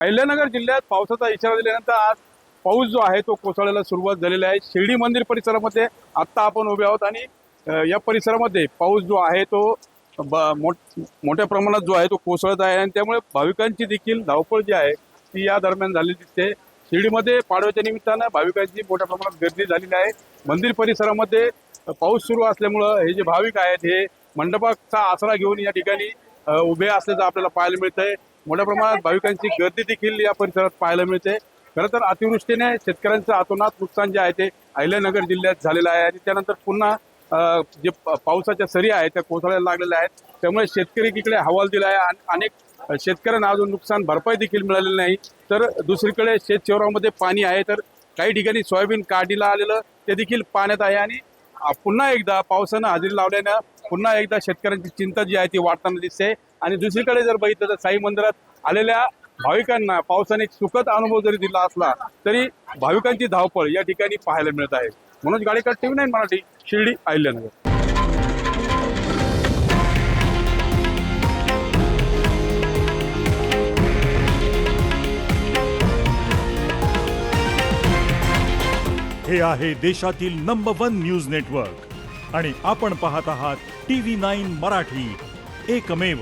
अहिल्यानगर जिल्ह्यात पावसाचा इशारा दिल्यानंतर आज पाऊस जो आहे तो कोसळायला सुरुवात झालेली आहे. शिर्डी मंदिर परिसरामध्ये आत्ता आपण उभे आहोत आणि या परिसरामध्ये पाऊस जो आहे तो ब- मोठ- मोठ्या प्रमाणात जो आहे तो कोसळत आहे आणि त्यामुळे भाविकांची देखील धावपळ जी आहे ती या दरम्यान झालेली दिसते. शिर्डीमध्ये पाडव्याच्या निमित्तानं भाविकांची मोठ्या प्रमाणात गर्दी झालेली आहे. मंदिर परिसरामध्ये पाऊस सुरू असल्यामुळं हे जे भाविक आहेत हे मंडपाचा आसरा घेऊन या ठिकाणी उभे असल्याचं आपल्याला पाहायला मिळतंय. मोठ्या प्रमाणात भाविकांची गर्दी देखील या परिसरात पाहायला मिळते. खरं तर अतिवृष्टीने शेतकऱ्यांचं अतोनात नुकसान जे आहे ते अहिल्यानगर जिल्ह्यात झालेलं आहे आणि त्यानंतर पुन्हा जे पावसाच्या सरी आहेत त्या कोसळायला लागलेल्या आहेत. त्यामुळे शेतकरी इकडे हवाल दिला आहे आणि अनेक शेतकऱ्यांना अजून नुकसान भरपाई देखील मिळालेली नाही. तर दुसरीकडे शेत शिवारामध्ये पाणी आहे तर काही ठिकाणी सोयाबीन काढीला आलेलं ते देखील पाण्यात आहे आणि पुन्हा एकदा पावसानं हजेरी लावल्यानं पुन्हा एकदा शेतकऱ्यांची चिंता जी आहे ती वाढताना दिसते. आणि दुसरीकडे जर बघितलं तर साई मंदिरात आलेल्या भाविकांना पावसाने एक सुखद अनुभव जरी दिला असला तरी भाविकांची धावपळ या ठिकाणी पाहायला मिळत आहे. Manoj Gadekar TV nine Marathi Shirdi Ahilyanagar. हे आहे देशातील नंबर वन न्यूज नेटवर्क आणि आपण पाहत आहात टी व्ही नाईन मराठी. एकमेव